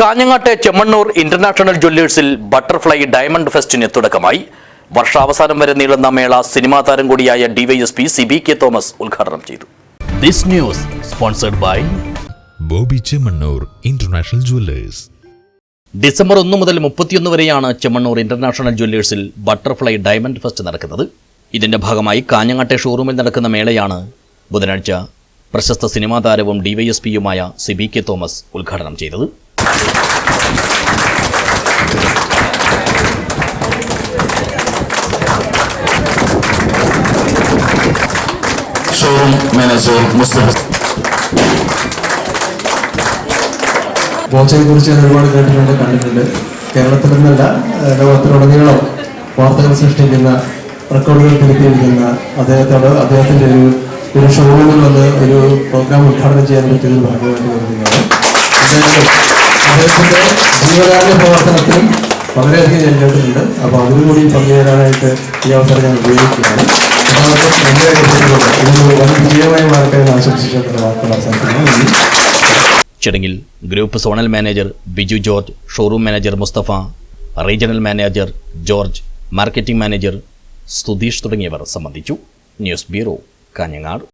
കാഞ്ഞങ്ങാട്ടെ Chemmanur international ജ്വല്ലേഴ്സിൽ butterfly diamond ഫെസ്റ്റിന് തുടക്കമായി. വർഷാവസാനം വരെ നീളുന്ന മേള സിനിമാ താരം കൂടിയായ DYSP C B K Thomas ഉദ്ഘാടനം ചെയ്തു. This news sponsored by Boby Chemmanur international jewellers. December ഒന്ന് മുതൽ മുപ്പത്തിയൊന്ന് വരെയാണ് ചെമ്മണ്ണൂർ ഇന്റർനാഷണൽ ജ്വല്ലേഴ്സിൽ ബട്ടർഫ്ലൈ ഡയമണ്ട് ഫെസ്റ്റ് നടക്കുന്നത്. ഇതിന്റെ ഭാഗമായി കാഞ്ഞങ്ങാട്ടെ ഷോറൂമിൽ നടക്കുന്ന മേളയാണ് ബുധനാഴ്ച പ്രശസ്ത സിനിമാ താരവും ഡിവൈഎസ്പിയുമായ സി ബി കെ തോമസ് ഉദ്ഘാടനം ചെയ്തത്. ഷോറൂം മാനേജർ മുസ്തഫ ബോച്ചയെ കുറിച്ച് ഞാൻ ഒരുപാട് കേട്ടിട്ടുണ്ട് കണ്ടിട്ടുണ്ട്. കേരളത്തിൽ നിന്നല്ല ലോകത്തിലുടനീളം വാർത്തകൾ സൃഷ്ടിക്കുന്ന റെക്കോർഡുകൾ തിരുത്തിയിരിക്കുന്ന അദ്ദേഹത്തോട് അദ്ദേഹത്തിന്റെ ഒരു ഒരു ഷോറൂമിൽ വന്ന് ഒരു പ്രോഗ്രാം ഉദ്ഘാടനം ചെയ്യാൻ പറ്റിയതിൽ അദ്ദേഹം അദ്ദേഹത്തിന്റെ ജീവകാരുണ്യ പ്രവർത്തനത്തിനും വളരെയധികം ഞാൻ കേട്ടിട്ടുണ്ട്. അപ്പോൾ അതിനുകൂടി പങ്കുചേരാനായിട്ട് ഈ അവസരം ഞാൻ ഉപയോഗിക്കുകയാണ്. ചടങ്ങിൽ group zonal manager Biju George showroom manager Mustafa regional manager George marketing manager Sudheesh തുടങ്ങിയവർ സംബന്ധിച്ചു. News bureau Kanhangad.